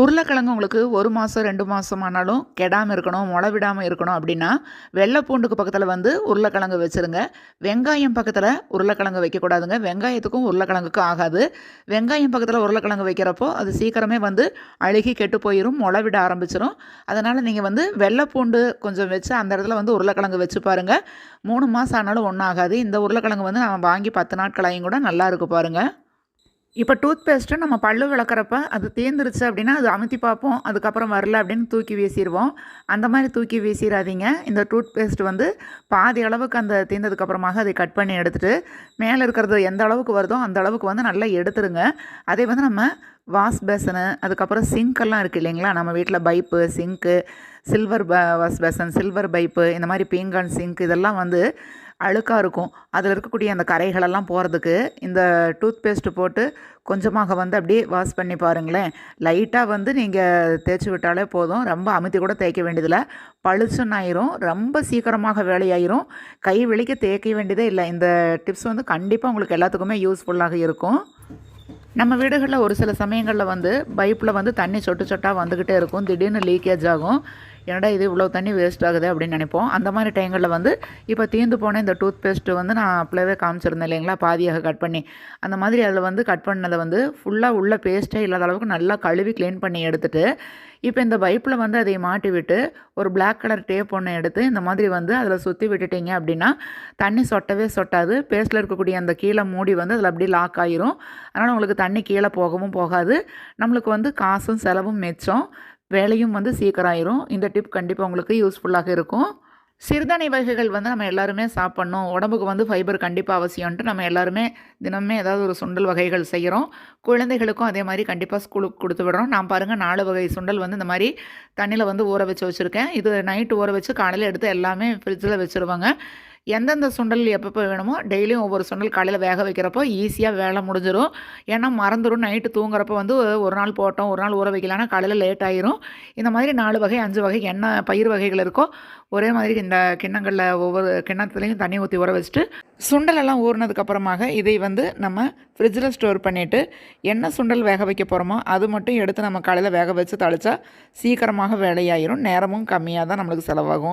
உருளைக்கிழங்கு உங்களுக்கு ஒரு மாதம் ரெண்டு மாதம் ஆனாலும் கெடாமல் இருக்கணும் முளை விடாமல் இருக்கணும் அப்படின்னா வெள்ளை பூண்டுக்கு பக்கத்தில் வந்து உருளைக்கிழங்கு வச்சுருங்க. வெங்காயம் பக்கத்தில் உருளைக்கிழங்கு வைக்கக்கூடாதுங்க. வெங்காயத்துக்கும் உருளைக்கிழங்குக்கும் ஆகாது. வெங்காயம் பக்கத்தில் உருளைக்கிழங்கு வைக்கிறப்போ அது சீக்கிரமே வந்து அழுகி கெட்டு போயிடும் முளை விட ஆரம்பிச்சிடும் அதனால் நீங்கள் வந்து வெள்ளை பூண்டு கொஞ்சம் வச்சு அந்த இடத்துல வந்து உருளைக்கிழங்கு வச்சு பாருங்கள் மூணு மாதம் ஆனாலும் ஒன்றும் ஆகாது. இந்த உருளைக்கிழங்கு வந்து நான் வாங்கி பத்து நாட்களாயும் கூட நல்லா இருக்கு பாருங்கள் இப்போ டூத் பேஸ்ட்டு நம்ம பல்லு விளக்குறப்ப அது தேர்ந்துருச்சு அப்படின்னா அது அமுத்தி பார்ப்போம். அதுக்கப்புறம் வரல அப்படின்னு தூக்கி வீசிடுவோம் அந்த மாதிரி தூக்கி வீசிடாதீங்க இந்த டூத் பேஸ்ட் வந்து பாதி அளவுக்கு அந்த தீர்ந்ததுக்கப்புறமாக அதை கட் பண்ணி எடுத்துகிட்டு மேலே இருக்கிறது எந்த அளவுக்கு வருதோ அந்த அளவுக்கு வந்து நல்லா எடுத்துருங்க. அதே வந்து நம்ம வாஷ் பேசனு அதுக்கப்புறம் சிங்க்கெல்லாம் இருக்குது இல்லைங்களா? நம்ம வீட்டில் பைப்பு சிங்க்கு சில்வர் ப வாஷ் பேசன் சில்வர் பைப்பு இந்த மாதிரி பீங்கான் சிங்க் இதெல்லாம் வந்து அழுக்காக இருக்கும். அதில் இருக்கக்கூடிய அந்த கரைகளெல்லாம் போகிறதுக்கு இந்த டூத் பேஸ்ட்டு போட்டு கொஞ்சமாக வந்து அப்படியே வாஷ் பண்ணி பாருங்களேன். லைட்டாக வந்து நீங்கள் தேய்ச்சி விட்டாலே போதும். ரொம்ப அமுத்தி கூட தேய்க்க வேண்டியதில்லை. பளிச்சுன்னு ஆயிரும் ரொம்ப சீக்கிரமாக வேலையாயிரும். கை வெளிக்க தேய்க்க வேண்டியதே இல்லை. இந்த டிப்ஸ் வந்து கண்டிப்பாக உங்களுக்கு எல்லாத்துக்குமே யூஸ்ஃபுல்லாக இருக்கும். நம்ம வீடுகளில் ஒரு சில சமயங்களில் வந்து பைப்பில் வந்து தண்ணி சொட்டு சொட்டாக வந்துக்கிட்டே இருக்கும். திடீர்னு லீக்கேஜ் ஆகும். என்னடா இது இவ்வளோ தண்ணி வேஸ்ட் ஆகுது அப்படின்னு நினைப்போம். அந்த மாதிரி டைங்களில் வந்து இப்போ தீர்ந்து போன இந்த டூத் பேஸ்ட்டு வந்து நான் அப்பளவே காமிச்சிருந்தேன் இல்லைங்களா? பாதியாக கட் பண்ணி. அந்த மாதிரி அதில் வந்து கட் பண்ணதை வந்து ஃபுல்லாக உள்ள பேஸ்ட்டே இல்லாத அளவுக்கு நல்லா கழுவி க்ளீன் பண்ணி எடுத்துகிட்டு இப்போ இந்த பைப்பில் வந்து அதை மாட்டி விட்டு ஒரு பிளாக் கலர் டேப் ஒன்று எடுத்து இந்த மாதிரி வந்து அதில் சுற்றி விட்டுட்டிங்க அப்படின்னா தண்ணி சொட்டவே சொட்டாது. பேஸ்ட்டில் இருக்கக்கூடிய அந்த கீழே மூடி வந்து அதில் அப்படியே லாக் ஆகிரும் அதனால் உங்களுக்கு தண்ணி கீழே போகவும் போகாது. நம்மளுக்கு வந்து காசும் செலவும் மிச்சம். வேலையும் வந்து சீக்கிரம் ஆயிரும் இந்த டிப் கண்டிப்பாக உங்களுக்கு யூஸ்ஃபுல்லாக இருக்கும். சிறுதானிய வகைகள் வந்து நம்ம எல்லாருமே சாப்பிட்ணும். உடம்புக்கு வந்து ஃபைபர் கண்டிப்பாக அவசியம்ன்ட்டு நம்ம எல்லாருமே தினமே ஏதாவது ஒரு சுண்டல் வகைகள் செய்கிறோம் குழந்தைகளுக்கும் அதே மாதிரி கண்டிப்பாக ஸ்கூலுக்கு கொடுத்து விடுறோம். நான் பாருங்கள் நாலு வகை சுண்டல் வந்து இந்த மாதிரி தண்ணியில் வந்து ஊற வச்சு வச்சுருக்கேன். இது நைட்டு ஊற வச்சு காலையில் எடுத்து எல்லாமே ஃப்ரிட்ஜில் வச்சுருவாங்க. எந்தெந்த சுண்டல் எப்பப்போ வேணுமோ டெய்லியும் ஒவ்வொரு சுண்டல் காலையில் வேக வைக்கிறப்போ ஈஸியாக வேலை முடிஞ்சிடும் ஏன்னா மறந்துடும். நைட்டு தூங்குறப்போ வந்து ஒரு நாள் போட்டோம் ஒரு நாள் ஊற வைக்கலான்னா காலையில் லேட் ஆயிரும். இந்த மாதிரி நாலு வகை அஞ்சு வகை என்ன பயிர் வகைகள் இருக்கோ ஒரே மாதிரி இந்த கிண்ணங்களில் ஒவ்வொரு கிண்ணத்துலேயும் தண்ணி ஊற்றி ஊற வச்சுட்டு சுண்டலெல்லாம் ஊறினதுக்கப்புறமாக இதை வந்து நம்ம ஃப்ரிட்ஜில் ஸ்டோர் பண்ணிவிட்டு என்ன சுண்டல் வேக வைக்க போகிறோமோ அது மட்டும் எடுத்து நம்ம காலையில் வேக வச்சு தளிச்சா சீக்கிரமாக வேலையாயிரும். நேரமும் கம்மியாக தான் நம்மளுக்கு செலவாகும்.